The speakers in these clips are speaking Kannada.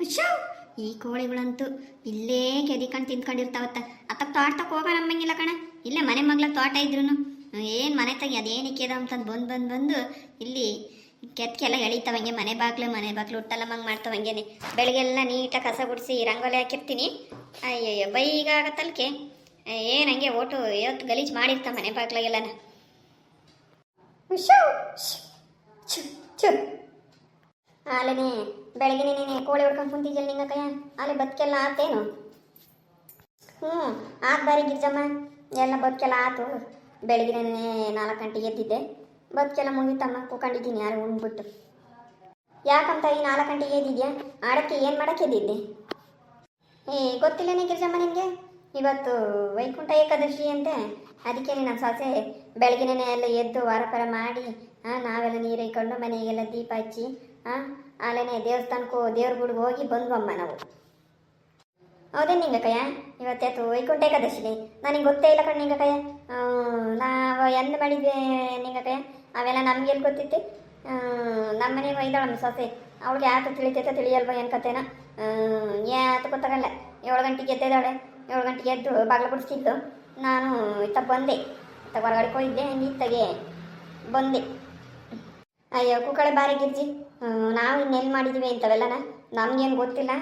ಹುಚ್ಚು ಈ ಕೋಳಿಗಳಂತೂ ಇಲ್ಲೇ ಕೆದಿಕೊಂಡು ತಿಂದ್ಕೊಂಡಿರ್ತಾವತ್ತ. ಅತ್ತ ತೋಟಕ್ಕೆ ಹೋಗೋಣ ನಮ್ಮಂಗಿಲ್ಲ ಕಣ. ಇಲ್ಲೇ ಮನೆ ಮಗ್ಲ ತೋಟ ಇದ್ರು ಏನು ಮನೆ ತೆಗಿ ಅದೇನು ಕೇದ ಅಂತಂದು ಬಂದು ಬಂದು ಬಂದು ಇಲ್ಲಿ ಕೆತ್ಕೆಲ್ಲ ಎಳಿತಾವಂಗೆ ಮನೆ ಬಾಗ್ಲು ಮನೆ ಬಾಗ್ಲು ಹುಟ್ಟಲ್ಲ ಮಂಗೆ ಮಾಡ್ತಾವಂಗೇನೆ ಬೆಳಗ್ಗೆಲ್ಲ ನೀಟಾಗಿ ಕಸ ಗುಡಿಸಿ ರಂಗೋಲಿ ಹಾಕಿರ್ತೀನಿ. ಅಯ್ಯಯ್ಯೋ, ಬೈಗ ಆಗತ್ತಲ್ಕೆ ಏನು ಹಂಗೆ ಓಟು ಇವತ್ತು ಗಲೀಜು ಮಾಡಿರ್ತ ಮನೆ ಬಾಗ್ಲಾಗೆಲ್ಲನ. ಹುಷು ಚು ಚು ಆಲೆನೆ ಬೆಳಗ್ಗೆ ನೀನೆ ಕೋಳಿ ಹೊಡ್ಕೊಂಡು ಕುಂತಿದ್ಯಲ್ಲ ನಿಂಗ ಕೈಯ? ಆಲೆ ಬದುಕೆಲ್ಲ ಆತೇನು? ಹ್ಞೂ, ಆತ್ ಬಾರಿ ಗಿರ್ಜಮ್ಮ. ಎಲ್ಲ ಬದುಕೆಲ್ಲ ಆತು. ಬೆಳಗ್ಗೆ ನಾಲ್ಕು ಗಂಟೆಗೆ ಎದ್ದಿದ್ದೆ. ಬದುಕೆಲ್ಲ ಮುಗಿತಮ್ಮ ಕೂಕೊಂಡಿದ್ದೀನಿ ಯಾರು ಉಂಡ್ಬಿಟ್ಟು ಯಾಕಂತ ಈ ನಾಲ್ಕು ಗಂಟೆಗೆ ಎದ್ದಿದ್ಯಾ? ಆಡಕ್ಕೆ ಏನು ಮಾಡಕ್ಕೆ ಎದ್ದಿದ್ದೆ? ಏ ಗೊತ್ತಿಲ್ಲನೇ ಗಿರ್ಜಮ್ಮ ನಿನಗೆ. ಇವತ್ತು ವೈಕುಂಠ ಏಕಾದಶಿ ಅಂತೆ. ಅದಕ್ಕೆ ನನ್ನ ಸೊಸೆ ಬೆಳಗಿನೇ ಎಲ್ಲ ಎದ್ದು ವಾರಪರ ಮಾಡಿ ನಾವೆಲ್ಲ ನೀರು ಇಕ್ಕೊಂಡು ಮನೆಗೆಲ್ಲ ದೀಪ ಹಚ್ಚಿ ಹಾಂ ಆಲೇನೆ ದೇವಸ್ಥಾನಕ್ಕೂ ದೇವ್ರ ಗುಡಿಗೆ ಹೋಗಿ ಬಂದ್ವಮ್ಮ ನಾವು. ಹೌದೇ ನಿಂಗಕ್ಕಯ್ಯ ಕಯ್ಯ ಇವತ್ತಾಯ್ತು ವೈಕುಂಠ ಏಕಾದಶಿಲಿ ನನಗೆ ಗೊತ್ತೇ ಇಲ್ಲ ಕಣ್ ನಿಂಗಕ್ಕಯ್ಯ ನಾವು ಎಂದ ಮಾಡಿದ್ವಿ ನಿಂಗ ಕಯ್ಯ ಅವೆಲ್ಲ ನಮ್ಗೆ ಎಲ್ಲಿ ಗೊತ್ತಿತ್ತು? ನಮ್ಮ ಮನೆಗೆ ಒಯ್ದಾಳ ನಮ್ಮ ಸೊಸೆ. ಅವಳಿಗೆ ಯಾಕೆ ತಿಳಿತೈತೆ ತಿಳಿಯಲ್ವ ಏನು ಕತೆನ ಯಾತು ಗೊತ್ತಾಗಲ್ಲ. ಏಳು ಗಂಟೆಗೆ ಎದ್ದೇದಾಳೆ ಏಳು ಗಂಟೆಗೆ ಎದ್ದು ಬಾಗಿಲು ಬಿಡಿಸ್ತಿದ್ದು ನಾನು ಇತ್ತ ಬಂದೆ. ಇತ್ತ ಹೊರಗಡೆ ಹೋಗಿದ್ದೆ. ಹಂಗೆ ಇತ್ತಗೆ ಬಂದೆ. ಅಯ್ಯೋ ಕುಕ್ಕಳೆ ಬಾರಿ ಗಿರ್ಜಿ. ನಾವು ಇನ್ನೆಲ್ಲಿ ಮಾಡಿದ್ವಿ ಇಂಥವೆಲ್ಲನ ನಮ್ಗೇನು ಗೊತ್ತಿಲ್ಲ.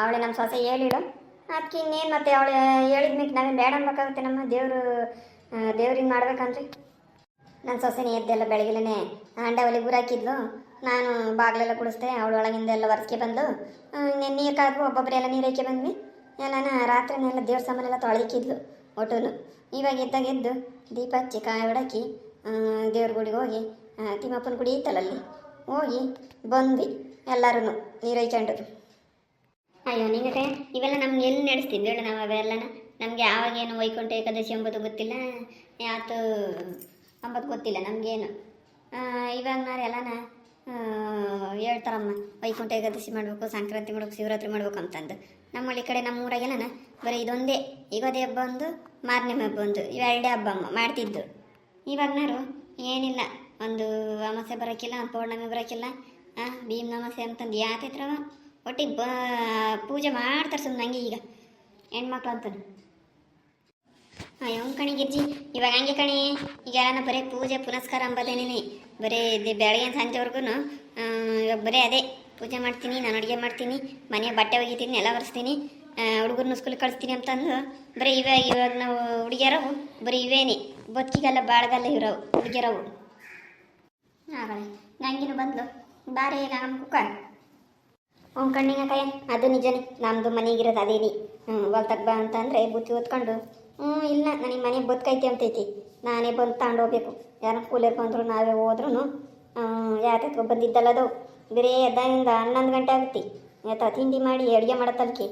ಅವಳೆ ನಮ್ಮ ಸೊಸೆ ಹೇಳಿಳು. ಅದಕ್ಕೆ ಇನ್ನೇನು ಮತ್ತೆ ಅವಳು ಹೇಳಿದ ಮೇಲೆ ನಾವೇನು ಬೇಡ ಅನ್ಬೇಕಾಗುತ್ತೆ ನಮ್ಮ ದೇವರು ದೇವ್ರಿಗೆ ಮಾಡ್ಬೇಕಂದ್ರೆ? ನನ್ನ ಸೊಸೆನೇ ಎದ್ದೆಲ್ಲ ಬೆಳಗ್ಗೆಲೇ ಅಂಡ ಒಲೆ ಊರಾಕಿದ್ಲು ನಾನು ಬಾಗಿಲೆಲ್ಲ ಕುಡಿಸ್ದೆ, ಅವಳು ಒಳಗಿಂದ ಎಲ್ಲ ಒರೆಸ್ಕೆ ಬಂದು ನೀರು ಒಬ್ಬೊಬ್ಬರೆಲ್ಲ ನೀರು ಹಾಕಿ ಬಂದ್ವಿ. ಎಲ್ಲನ ರಾತ್ರಿನೆಲ್ಲ ದೇವ್ರ ಸಾಮಾನೆಲ್ಲ ತೊಳೆದಿಕ್ಕಿದ್ಲು ಒಟ್ಟು ಇವಾಗ ಇದ್ದಾಗ ಎದ್ದು ದೀಪ ಹಚ್ಚಿ, ಕಾಯಿ ಹೊಡಕಿ ದೇವ್ರ ಗುಡಿಗೆ ಹೋಗಿ ತಿಮ್ಮಪ್ಪನ ಗುಡಿ ಇತ್ತಲ್ಲ ಅಲ್ಲಿ? ಹೋಗಿ ಬಂದ್ವಿ ಎಲ್ಲರೂ ನೀರು ಐಕೊಂಡು ಅಯ್ಯೋ ನಿಮಗೆ ಇವೆಲ್ಲ ನಮ್ಗೆ ಎಲ್ಲಿ ನಡೆಸ್ತಿದ್ವಿ ಹೇಳು ನಾವು ಅವೆಲ್ಲನ? ನಮಗೆ ಯಾವಾಗೇನು ವೈಕುಂಠ ಏಕಾದಶಿ ಎಂಬುದು ಗೊತ್ತಿಲ್ಲ, ಯಾತು ಅಂಬದು ಗೊತ್ತಿಲ್ಲ ನಮಗೇನು. ಇವಾಗ ನಾರು ಎಲ್ಲನ ಹೇಳ್ತಾರಮ್ಮ, ವೈಕುಂಠ ಏಕಾದಶಿ ಮಾಡಬೇಕು, ಸಂಕ್ರಾಂತಿ ಮಾಡ್ಬೇಕು, ಶಿವರಾತ್ರಿ ಮಾಡ್ಬೇಕು ಅಂತಂದು. ನಮ್ಮಲ್ಲಿ ಕಡೆ ನಮ್ಮ ಊರಾಗೆಲ್ಲನ ಬರೀ ಇದೊಂದೇ, ಯುಗಾದಿ ಹಬ್ಬ ಒಂದು ಮಾರನೇ ಹಬ್ಬ ಒಂದು, ಇವೆರಡೇ ಹಬ್ಬ ಅಮ್ಮ, ಮಾಡ್ತಿದ್ದು. ಇವಾಗನಾರು ಏನಿಲ್ಲ. ಒಂದು ಅಮಾಸೆ ಬರೋಕ್ಕಿಲ್ಲ ಒಂದು ಪೌರ್ಣಮಿ ಬರೋಕ್ಕಿಲ್ಲ ಹಾಂ ಭೀಮ್ ನಮಾಸೆ ಅಂತಂದು ಯಾತೈತ್ರವ ಒಟ್ಟಿಗೆ ಬ, ಪೂಜೆ ಮಾಡ್ತಾರೆ ಸುಮ್ಮನೆ ಹಂಗೆ ಈಗ. ಹೆಣ್ಮಕ್ಳು ಅಂತಂದು ಹಾಂ ಕಣಿ ಗಿರ್ಜಿ? ಇವಾಗ ಹಂಗೆ ಕಣಿ. ಈಗ ಎಲ್ಲ ಬರೀ ಪೂಜೆ ಪುನಸ್ಕಾರ ಅಂಬೋದೇನೇನೆ. ಬರೀ ಇದು ಬೆಳಗ್ಗೆ ಸಂಜೆವರೆಗೂ ಇವಾಗ ಬರೀ ಅದೇ. ಪೂಜೆ ಮಾಡ್ತೀನಿ, ನಾನು ಅಡುಗೆ ಮಾಡ್ತೀನಿ ಮನೆ ಬಟ್ಟೆ ಒಗಿತೀನಿ, ಎಲ್ಲ ಒರೆಸ್ತೀನಿ ಹುಡುಗರನ್ನ ಸ್ಕೂಲಿಗೆ ಕಳಿಸ್ತೀನಿ ಅಂತಂದು. ಬರೀ ಇವಾಗ ಇವಾಗ ನಾವು ಹುಡುಗಿಯರವು, ಬರೀ ಇವೇನೆ. ಬದುಕಿಗೆಲ್ಲ ಬಾಳ್ಗಲ್ಲ ಇರೋವು ಹುಡುಗಿಯರವು. ಆಗಳೆ ಗಂಗಿನ ಬಂದ್ಲು. ಬಾರಿ ನಮ್ಮ ಕುಕ್ಕರ್ ಅವ್ನ ಕಣ್ಣಿನ ಕೈ. ಅದು ನಿಜನೇ. ನಮ್ಮದು ಮನೆಗಿರೋದು ಅದೇನಿ ಹ್ಞೂ ಹೊಲ್ತಕ್ಕೆ ಬಾ ಅಂತ ಅಂದರೆ ಬುತ್ತಿ ಓದ್ಕೊಂಡು ಹ್ಞೂ ಇಲ್ಲ, ನನಗೆ ಮನೆ ಬದುಕೈತಿ ಅಂತೈತಿ. ನಾನೇ ಬಂದು ತಗೊಂಡು ಹೋಗ್ಬೇಕು. ಯಾರೋ ಕೂಲಿಯರ್ ಬಂದರು ನಾವೇ ಹೋದ್ರೂ ಬಂದಿದ್ದಲ್ಲ ಅದು. ಬೇರೆ ಎದ್ದಾಗಿಂದ ಹನ್ನೊಂದು ಗಂಟೆ ಆಗುತ್ತೆ. ಆಯ್ತಾ? ತಿಂಡಿ ಮಾಡಿ, ಅಡುಗೆ ಮಾಡತ್ತಲ್ಕಿ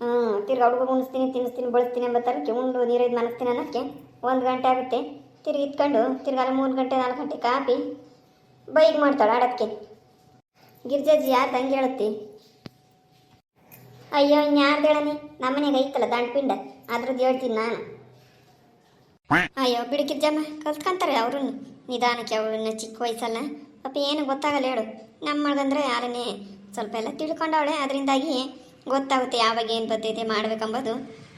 ಹ್ಞೂ ತಿರ್ಗಿ ಹುಡುಗ ಉಣಿಸ್ತೀನಿ ತಿನ್ನಿಸ್ತೀನಿ ಬಳಸ್ತೀನಿ ಎಂಬ ತಲಕೆ. ಉಂಡು ನೀರೈದು ಮನಸ್ತೀನಿ ಅನ್ನೋಕ್ಕೆ ಒಂದು ಗಂಟೆ ಆಗುತ್ತೆ. ತಿರ್ಗಿ ಇತ್ಕೊಂಡು ಅಲ್ಲಿ ಮೂರು ಗಂಟೆ, ನಾಲ್ಕು ಗಂಟೆ ಕಾಪಿ ಬೈಕ್ ಮಾಡ್ತಾಳೆ ಆಡೋಕ್ಕೆ ಗಿರ್ಜಾಜಿ ಯಾರು ಹಂಗೆ ಹೇಳುತ್ತೆ? ಅಯ್ಯೋ ಇನ್ಯಾರ್ದು ಹೇಳನಿ ನಮ್ಮನೆಗೆ ಐತಲ್ಲ ದಂಡಪಿಂಡ. ಅದ್ರದ್ದು ಹೇಳ್ತೀನಿ ನಾನು. ಅಯ್ಯೋ, ಬಿಡು ಗಿರ್ಜಮ್ಮ, ಕಲ್ತ್ಕೊಂತಾರೆ ಅವರು ನಿಧಾನಕ್ಕೆ ಅವಳನ್ನ ಚಿಕ್ಕ ವಯಸ್ಸಲ್ಲ. ಪಾಪ ಏನು ಗೊತ್ತಾಗಲ್ಲ ಹೇಳು. ನಮ್ಮ ಮಗಂದ್ರೆ ಯಾರನ್ನೇ ಸ್ವಲ್ಪ ಎಲ್ಲ ತಿಳ್ಕೊಂಡವಳೆ. ಅದರಿಂದಾಗಿ ಗೊತ್ತಾಗುತ್ತೆ ಯಾವಾಗ ಏನು ಬರ್ತೈತೆ ಮಾಡ್ಬೇಕಂಬೋದು.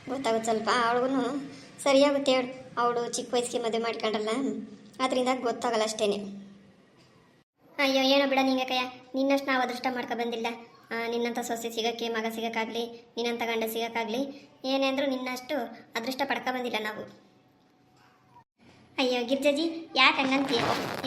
ಗೊತ್ತಾಗುತ್ತೆ ಸ್ವಲ್ಪ ಅವಳಿಗೂ ಸರಿಯಾಗುತ್ತೆ ಹೇಳು. ಅವಳು ಚಿಕ್ಕ ವಯಸ್ಸಿಗೆ ಮದುವೆ ಮಾಡ್ಕೊಂಡಲ್ಲ. ಅದರಿಂದ ಗೊತ್ತಾಗಲ್ಲ ಅಷ್ಟೇನೆ. ಅಯ್ಯೋ, ಏನೋ ಬಿಡ ನಿಂಗೆ ಕಯ್ಯ ನಿನ್ನಷ್ಟು ನಾವು ಅದೃಷ್ಟ ಮಾಡ್ಕೊ ಬಂದಿಲ್ಲ. ನಿನ್ನಂಥ ಸೊಸೆ ಸಿಗಕ್ಕೆ, ಮಗ ಸಿಗೋಕ್ಕಾಗಲಿ, ನಿನ್ನಂಥ ಗಂಡ ಸಿಗೋಕ್ಕಾಗಲಿ, ಏನೇ ಅಂದರೂ ನಿನ್ನಷ್ಟು ಅದೃಷ್ಟ ಪಡ್ಕೊ ಬಂದಿಲ್ಲ ನಾವು. ಅಯ್ಯೋ, ಗಿರ್ಜಾಜಿ, ಯಾಕೆ ಹಂಗಂತೀಯ?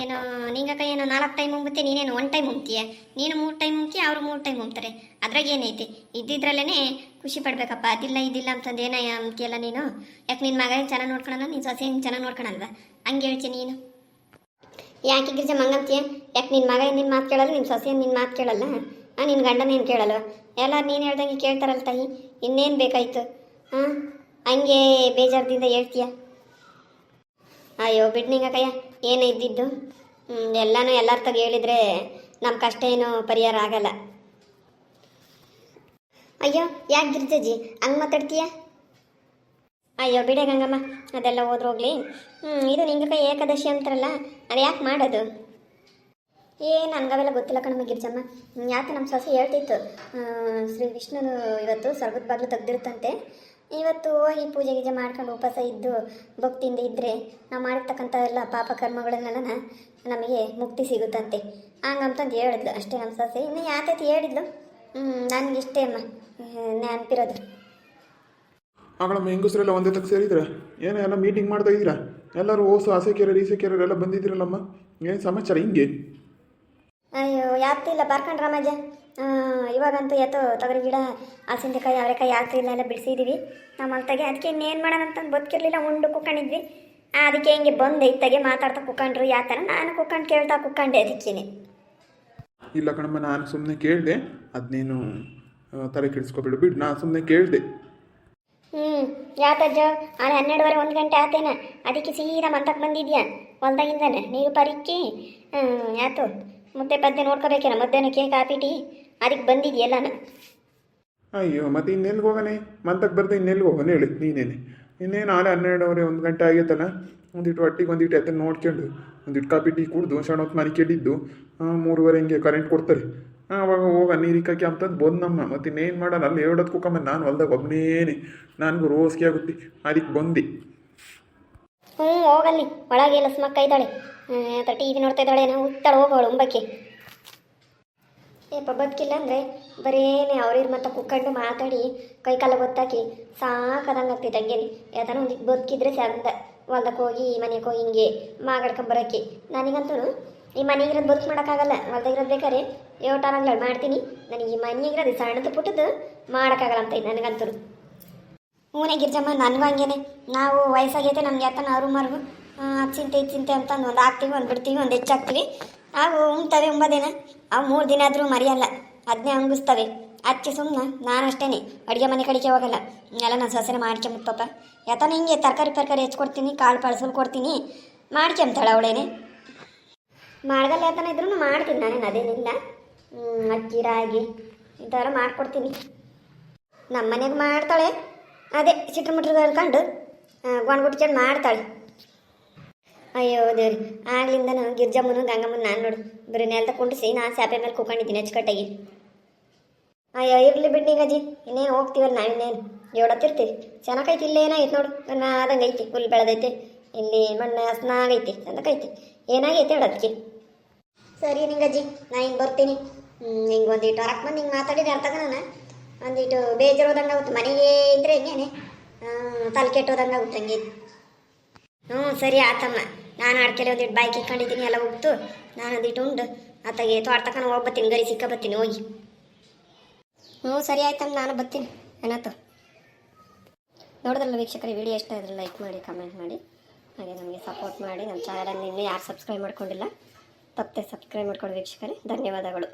ಏನೋ ನಿಂಗಕ್ಕ ಏನೋ ನಾಲ್ಕು ಟೈಮ್ ಉಂಬುತ್ತೆ, ನೀನೇನು ಒನ್ ಟೈಮ್ ಉಂಬ್ತೀಯ? ನೀನು ಮೂರು ಟೈಮ್ ಉಂಬ್ತೀಯ, ಅವರು ಮೂರು ಟೈಮ್ ಉಂಬ್ತಾರೆ. ಅದ್ರಾಗ ಏನೈತಿ? ಇದ್ದಿದ್ರಲ್ಲೇ ಖುಷಿ ಪಡ್ಬೇಕಪ್ಪ. ಅದಿಲ್ಲ, ಇದಿಲ್ಲ ಅಂತಂದು ಏನೋ ಅಂತೀಯಲ್ಲ ನೀನು? ಯಾಕೆ ನಿನ್ನ ಮಗ ಚೆನ್ನಾಗಿ ನೋಡ್ಕೊಳಲ್ಲ? ನಿನ್ನ ಸೊಸೆ ಚೆನ್ನಾಗಿ ನೋಡ್ಕೊಳಲ್ವ? ಹಂಗೆ ಹೇಳ್ತೀನಿ ನೀನು. ಯಾಕೆ ಗಿರ್ಜಾ ಮಂಗಂತೀಯ? ಯಾಕೆ ನಿನ್ನ ಮಗ ನಿನ್ನ ಮಾತು ಕೇಳಲ್ಲ ನಿನ್ನ ಸೊಸೆ ನಿನ್ನ ಮಾತು ಕೇಳಲ್ಲ? ಹಾಂ ನಿನ್ನ ಗಂಡನ ಏನು ಕೇಳಲ್ಲ ಎಲ್ಲ ನೀನು ಹೇಳ್ದಂಗೆ ಕೇಳ್ತಾರಲ್ಲ ತಾಯಿ, ಇನ್ನೇನು ಬೇಕಾಯಿತು? ಹಾಂ ಹಂಗೆ ಬೇಜಾರದಿಂದ ಹೇಳ್ತೀಯ? ಅಯ್ಯೋ ಬಿಡ್ನಿಂಗ ಕಯ್ಯ ಏನು ಇದ್ದಿದ್ದು? ಎಲ್ಲನೂ ಎಲ್ಲರ ತಗ ಹೇಳಿದ್ರೆ ನಮ್ಮ ಕಷ್ಟ ಏನು ಪರಿಹಾರ ಆಗಲ್ಲ. ಅಯ್ಯೋ, ಯಾಕೆ ಗಿರ್ಜಾಜಿ, ಹಂಗೆ ಮಾತಾಡ್ತೀಯ? ಅಯ್ಯೋ, ಬಿಡೆ ಗಂಗಮ್ಮ, ಅದೆಲ್ಲ ಹೋದ್ರೋಗ್ಲಿ ಇದು ಕೈ ಏಕಾದಶಿ ಅಂತಾರಲ್ಲ ಅದು ಯಾಕೆ ಮಾಡೋದು? ಏ, ನನಗವೆಲ್ಲ ಗೊತ್ತಿಲ್ಲ ಕಣಮ್ಮ ಗಿರ್ಜಮ್ಮ. ಯಾಕೆ ನಮ್ಮ ಸೊಸೆ ಹೇಳ್ತಿತ್ತು ಶ್ರೀ ವಿಷ್ಣುನು ಇವತ್ತು ಸ್ವರ್ಗದ ಬಾಗಿಲು ತೆಗ್ದಿರುತ್ತಂತೆ. ಇವತ್ತು ಹೋಗಿ ಪೂಜೆ ಗೀಜೆ ಮಾಡ್ಕೊಂಡು ಉಪವಾಸ ಇದ್ದು, ಭಕ್ತಿಯಿಂದ ಇದ್ದರೆ ನಾವು ಮಾಡಿರ್ತಕ್ಕಂಥ ಎಲ್ಲ ಪಾಪ ಕರ್ಮಗಳನ್ನೆಲ್ಲ ನಮಗೆ ಮುಕ್ತಿ ಸಿಗುತ್ತಂತೆ. ಹಂಗಂತಂದು ಹೇಳಿದ್ಲು ಅಷ್ಟೇ ನಮ್ಮ ಸೊಸೆ. ಇನ್ನು ಯಾತೈತಿ ಹೇಳಿದ್ಲು? ಹ್ಞೂ ನನಗೆ ಇಷ್ಟೇ ಅಮ್ಮ ನೆನಪಿರೋದು. ಆಗಳಮ್ಮ ಹೆಂಗಸರೆಲ್ಲ ಒಂದೇ ತಕ್ಕ ಸೇರಿದ್ರೆ? ಏನೋ ಎಲ್ಲ ಮೀಟಿಂಗ್ ಮಾಡ್ತಾ ಇದ್ದೀರಾ? ಎಲ್ಲರೂ ಓಸು ಆಸೆಕೆರರು ಈಸೆಕೆರರು ಎಲ್ಲ ಬಂದಿದ್ದೀರಲ್ಲಮ್ಮ? ಏನು ಸಮಾಚಾರ ಹಿಂಗೆ? ಅಯ್ಯೋ ಯಾಕೆ ಇಲ್ಲ. ರಾಮಜ್ಜ ಆ, ಇವಾಗಂತೂ ಎತ್ತೋ ತೊಗರಿ ಗಿಡ ಹಲಸಿನಕಾಯಿ ಅವರೆಕಾಯಿ ಆಗ್ತಿಲ್ಲ ಎಲ್ಲ ಬಿಡಿಸಿದ್ದೀವಿ ನಮ್ಮ ಅಲ್ತಾಗೆ ಅದಕ್ಕೆ ಇನ್ನೇನು ಮಾಡೋಣ ಅಂತಂದು ಬದುಕಿರಲಿಲ್ಲ ಉಂಡು ಕುಕ್ಕೊಂಡಿದ್ವಿ ಆ, ಅದಕ್ಕೆ ಹಿಂಗೆ ಬಂದು ಇತ್ತಾಗೆ ಮಾತಾಡ್ತಾ ಕುಕ್ಕಂಡ್ರು. ಯಾವ ಥರ ನಾನು ಕುಕ್ಕಂಡು ಕೇಳ್ತಾ ಕುಕ್ಕಂಡೆ ಅದಕ್ಕೇನೆ. ಇಲ್ಲ ಕಣಮ್ಮ ನಾನು ಸುಮ್ಮನೆ ಕೇಳಿದೆ. ಅದನ್ನೇನು ತಲೆ ಕೆಡಿಸ್ಕೊಬೇಡ. ಬಿಡು ನಾನು ಸುಮ್ಮನೆ ಕೇಳಿದೆ. ಹ್ಞೂ ಯಾತಜ್ಜ ಆನೆ ಹನ್ನೆರಡುವರೆ ಒಂದು ಗಂಟೆ ಆತೇನ? ಅದಕ್ಕೆ ಸೀದಾ ಮಂತಕ್ಕೆ ಬಂದಿದ್ಯಾ? ಹೊಲ್ದಾಗಿಂದಾನೆ? ನೀರು ಪರಿಕ್ಕಿ ಯಾತು ಮುದ್ದೆ ಪದ್ದೆ ನೋಡ್ಕೋಬೇಕೇನ? ಮಧ್ಯಾಹ್ನಕ್ಕೆ ಕಾಫಿ ಟೀ? ಅದಕ್ಕೆ ಬಂದಿದ್ಯಲ್ಲನ ಅಯ್ಯೋ ಮತ್ತೆ ಇನ್ನೆಲ್ಗೆ ಹೋಗೋಣ ಮಂತಕ್ಕೆ ಬರ್ದು ಇನ್ನೆಲ್ಗೆ ಹೋಗೋಣ ಹೇಳಿ ನೀನೇನೆ. ಇನ್ನೇನು ನಾಳೆ ಹನ್ನೆರಡುವರೆ ಒಂದು ಗಂಟೆ ಆಗೈತಲ್ಲ ಒಂದಿಟ್ಟು ಒಟ್ಟಿಗೆ ಒಂದಿಟ್ಟು ಎತ್ತ ನೋಡ್ಕೊಂಡು ಒಂದಿಟ್ಟು ಕಾಪಿ ಟೀ ಕುಡ್ದು ಸಣ್ಣ ಹೊತ್ತು ಮನೆ ಕೆಡಿದ್ದು ಆ, ಮೂರುವರೆ ಹಿಂಗೆ ಕರೆಂಟ್ ಕೊಡ್ತಾರೆ. ಆ, ಅವಾಗ ಹೋಗ ನೀರಿಕ್ಕಾಕಿ ಅಂತಂದು ಬಂದಮ್ಮ ಮತ್ತೆ ಇನ್ನೇನು ಮಾಡೋಣ? ಅಲ್ಲಿ ಎರಡತ್ತು ಕುಕ್ಕಮ್ಮ ನಾನು ಹೊಲ್ದಾಗ ಒಬ್ಬನೇನೆ ನನಗೂ ರೋಸ್ಗೆ ಆಗುತ್ತೆ. ಅದಕ್ಕೆ ಬಂದೆ. ಹ್ಞೂ ಹೋಗಲ್ಲಿ. ಒಳಗೆ ಲಸ್ಮಕ್ಕ ಇದ್ದಾಳೆ. ಅಥವಾ ಟಿ ವಿ ನೋಡ್ತಾ ಇದ್ದಾಳೆ. ನಾವು ಉತ್ತಾಳೆ ಹೋಗೋಳು ಉಂಬಕ್ಕೆ ಏಪ ಬದುಕಿಲ್ಲ ಅಂದರೆ ಬರೇನೆ ಅವ್ರಿರ್ ಮತ್ತೆ ಕುಕ್ಕಂಡು ಮಾತಾಡಿ ಕೈ ಕಾಲ ಗೊತ್ತಾಕಿ ಸಾಕದಂಗೆ ಆಗ್ತೈತೆ ಹಂಗೇನೆ. ಯಾತನ ಒಂದು ಬದುಕಿದ್ರೆ ಚಂದ ಹೊಲ್ದಕ್ಕೆ ಹೋಗಿ ಮನೆಗೆ ಹೋಗಿ ಹಿಂಗೆ ಮಾಗಡ್ಕೊಂಬರಕ್ಕೆ ನನಗಂತೂ ಈ ಮನೆಗಿರೋದು ಬದುಕು ಮಾಡೋಕ್ಕಾಗಲ್ಲ ಹೊಲ್ದಾಗಿರೋದು ಬೇಕಾರೆ ಏಟಾರಂಗ್ಳು ಮಾಡ್ತೀನಿ. ನನಗೆ ಈ ಮನೆಗಿರೋದು ಸಣ್ಣದು ಪುಟ್ಟದ್ದು ಮಾಡೋಕ್ಕಾಗಲ್ಲ ಅಂತ ನನಗಂತೂ ಹೂನೆ ಗಿರ್ಜಮ್ಮ, ನನಗೂ ಹಂಗೇನೆ. ನಾವು ವಯಸ್ಸಾಗೈತೆ, ನಮ್ಗೆ ಯಾತನ ಅವರು ಮರು ಚಿಂತೆ ಚಿಂತೆ ಅಂತ ಒಂದು ಹಾಕ್ತೀವಿ, ಒಂದು ಬಿಡ್ತೀವಿ, ಒಂದು ಹೆಚ್ಚಾಗ್ತೀವಿ ಅವು ಉಣ್ತವೆ ಉಂಬದೇನ? ಅವು ಮೂರು ದಿನ ಆದರೂ ಮರೆಯಲ್ಲ. ಅದನ್ನೇ ಹಂಗಿಸ್ತವೆ ಅಚ್ಚಿ ಸುಮ್ಮನೆ ನಾನು ಅಷ್ಟೇ ಅಡುಗೆ ಮನೆ ಕಡಿಕೆ ಹೋಗಲ್ಲ. ಎಲ್ಲ ನಾನು ಸೊಸೆನ ಮಾಡ್ಕೊಂಬಿಟ್ಟಪ್ಪ ಯಾತನ ಹಿಂಗೆ ತರಕಾರಿ ಪರ್ಕಾರಿ ಹೆಚ್ಕೊಡ್ತೀನಿ, ಕಾಳು ಪಳಸಲು ಕೊಡ್ತೀನಿ ಮಾಡ್ಕೊಂತಾಳೆ ಅವಳೇನೆ. ಮಾಡ್ಗಲ್ಲ ಯಾತನ ಇದ್ರೂ ಮಾಡ್ತೀನಿ ನಾನೇನು, ಅದೇನಿಲ್ಲ. ಅಕ್ಕಿ, ರಾಗಿ ಥರ ಮಾಡ್ಕೊಡ್ತೀನಿ. ನಮ್ಮ ಮನೆಗೆ ಮಾಡ್ತಾಳೆ. ಅದೇ ಸಿಟ್ರ ಮುಟ್ರ ಕರ್ಕೊಂಡು ಗೊಂಡ್ಗುಟ್ಕೊಂಡು ಮಾಡ್ತಾಳೆ. ಅಯ್ಯೋ, ದೇವ್ರಿ, ಆಗ್ಲಿಂದನು ಗಿರ್ಜಮ್ಮನು ಗಂಗಮ್ಮನ ನಾನು ನೋಡು, ಬರೀ ನೆಲದ ಕುಂಡಿಸಿ ನಾನು ಸ್ಯಾಪೆ ಮೇಲೆ ಕುಕೊಂಡಿದ್ದೀನಿ ಅಚ್ಚುಕಟ್ಟಾಗಿ. ಅಯ್ಯೋ, ಇರ್ಲಿ ಬಿಡ್ನಿ ಗಜಿ ಇನ್ನೇನು ಹೋಗ್ತೀವಲ್ಲ ನಾವು ಇನ್ನೇನು? ಏಳತ್ತಿರ್ತೀವಿ ಚೆನ್ನಾಗೈತಿ ಇಲ್ಲೇ ನೋಡು ನೋಡು ಆದಂಗೆ ಐತಿ ಹುಲ್ ಬೆಳೆದೈತೆ, ಇಲ್ಲಿ ಮಣ್ಣು ಹಸ್ನಾಗೈತಿ ಚಂದಕೈತಿ ಏನಾಗೈತೆ ಅದಕ್ಕೆ ಸರಿ ನಿಂಗಜ್ಜಿ ನಾ ಹಿಂಗೆ ಬರ್ತೀನಿ. ಹಿಂಗೆ ಒಂದಿಟ್ಟು ಹೊರಕ್ಕೆ ಬಂದು ಹಿಂಗೆ ಮಾತಾಡಿದ್ರೆ ಅರ್ಥ ನಾನು ಒಂದಿಟ್ಟು ಬೇಜಾರೋದಂಗೆ ಆಗುತ್ತೆ ಮನೆಗೆ ಇದ್ರೆ ಹಿಂಗೇನೆ? ತಲೆ ಕೆಟ್ಟೋದಂಗೆ ಆಗುತ್ತೆ ಹಂಗೆ. ಹ್ಞೂ ಸರಿ ಆತಮ್ಮ. ನಾನು ಅಡ್ಕೆಲೆ ಒಂದಿಟ್ಟು ಬೈಕ್ ಇಟ್ಕೊಂಡಿದ್ದೀನಿ ಎಲ್ಲ ಹೋಗ್ತು ನಾನು ಒಂದಿಟ್ಟು ಉಂಡು. ಆತಗೆ ತೋಟ ತಕೊಂಡು ಹೋಗ್ಬತ್ತೀನಿ ಗರಿ ಸಿಕ್ಕ ಬರ್ತೀನಿ, ಹೋಗಿ. ಹ್ಞೂ ಸರಿ ಆಯ್ತಮ್ಮ ನಾನು ಬರ್ತೀನಿ. ಏನಾಯ್ತು? ನೋಡಿದ್ರಲ್ಲ ವೀಕ್ಷಕರೇ, ವಿಡಿಯೋ ಇಷ್ಟ ಆದರೆ ಲೈಕ್ ಮಾಡಿ, ಕಮೆಂಟ್ ಮಾಡಿ. ಹಾಗೆ ನಮಗೆ ಸಪೋರ್ಟ್ ಮಾಡಿ ನಮ್ಮ ಚಾನಲನ್ನು ಇನ್ನೂ ಯಾರು ಸಬ್ಸ್ಕ್ರೈಬ್ ಮಾಡ್ಕೊಂಡಿಲ್ಲ ತಪ್ಪೇ ಸಬ್ಸ್ಕ್ರೈಬ್ ಮಾಡ್ಕೊಂಡು ವೀಕ್ಷಕರೇ, ಧನ್ಯವಾದಗಳು.